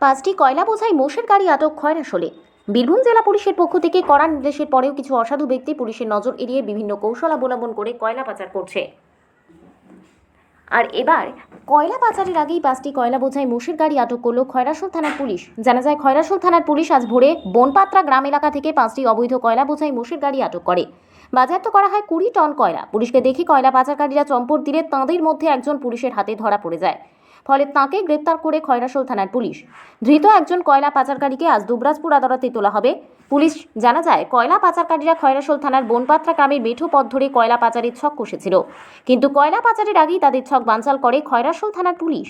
পাঁচটি কয়লা বোঝাই মোষের গাড়ি আটক খয়রাসোলে বীরভূম জেলা পুলিশের পক্ষ থেকে কড়া নির্দেশের পরেও কিছু অসাধু ব্যক্তি পুলিশের নজর এড়িয়ে বিভিন্ন কৌশল অবলম্বন করে কয়লা পাচার করছে। আর এবার, কয়লা পাচারের আগেই পাঁচটি কয়লা বোঝাই মোষের গাড়ি আটক করল খয়রাসোল থানার পুলিশ। জানা যায়, খয়রাসোল থানার পুলিশ আজ ভোরে বনপাত্রা গ্রাম এলাকা থেকে পাঁচটি অবৈধ কয়লা বোঝাই মোষের গাড়ি আটক করে। বাজেয়াপ্ত করা হয় কুড়ি টন কয়লা। পুলিশকে দেখে কয়লা পাচারকারীরা চম্পট দিলে তাঁদের মধ্যে একজন পুলিশের হাতে ধরা পড়ে যায়। ফলে তাঁকে গ্রেপ্তার করে খয়রাসোল থানার পুলিশ। ধৃত একজন কয়লা পাচারকারীকে আজ দুবরাজপুর আদালতে তোলা হবে। পুলিশ জানা যায়, কয়লা পাচারকারীরা খয়রাসোল থানার বনপাত্রা গ্রামের মেঠো পথ ধরে কয়লা পাচারের ছক কষেছিল। কিন্তু কয়লা পাচারের আগেই তাদের ছক বানচাল করে খয়রাসোল থানার পুলিশ।